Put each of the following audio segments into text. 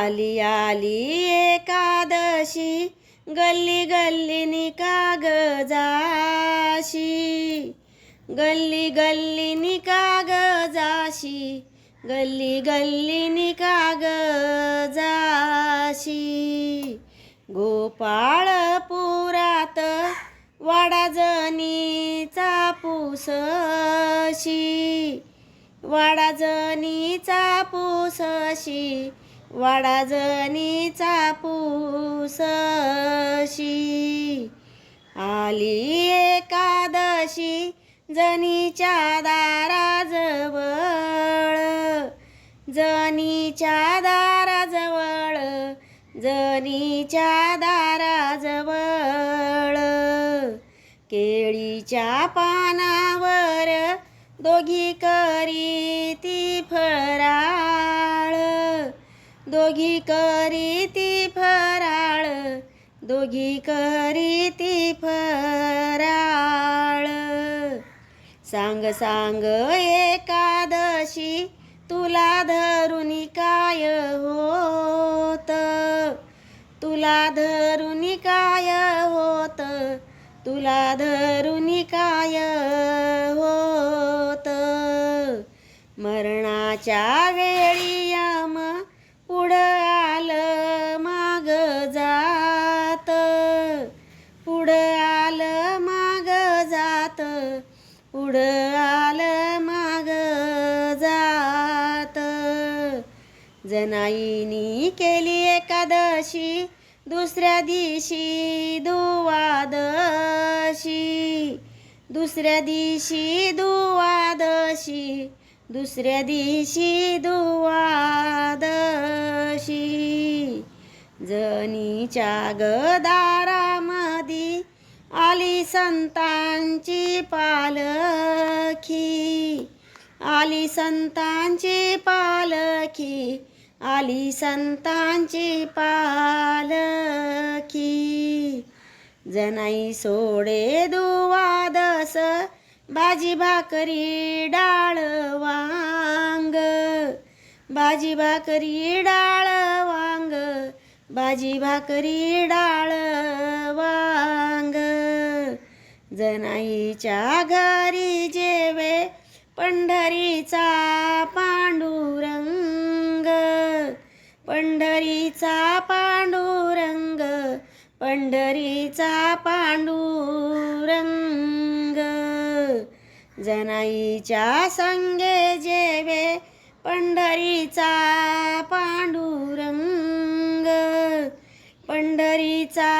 आली आली एकादशी. गल्ली गल्लीनी कागजाशी गल्ली गल्लीनी कागजाशी गल्ली गल्लीनी कागजाशी गोपाळपुरात वाडाजणीचा पुसशी. वाडाजणीचा पुसशी. वाडाजनीचा पूसशी आली एकादशी जनीच्या दाराजवळ. जनीच्या दाराजवळ जनीच्या दाराजवळ. केळीच्या पानावर दोघी करी ती दोघी करी ती फराळ दोघी करी ती फराळ. सांग सांग एकादशी तुला धरून काय होत? तुला धरून काय होत? तुला धरून काय होत? मरणाच्या वेळी उड आलं माग जात. जनाईनी केली एकादशी दुसऱ्या दिवशी दुवादशी. दुसऱ्या दिवशी दुवादशी दुसऱ्या दिवशी दुवादशी. जनीच्या गदार आली संतांची पालखी. आली संतांची पालखी आली संतांची पालखी. जनाई सोडे दुवादस भाजी भाकरी डाळ वांग. भाजी भाकरी डाळ वांग भाजी भाकरी डाळ वांग. जनाईच्या घरी जेवे पंढरीचा पांडुरंग पंढरीचा पांडुरंग पंढरीचा पांडुरंग. जनाईच्या संगे जेवे पंढरीचा पांडुरंग पंढरीचा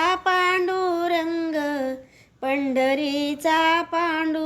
पंढरीचा पांडुरंग.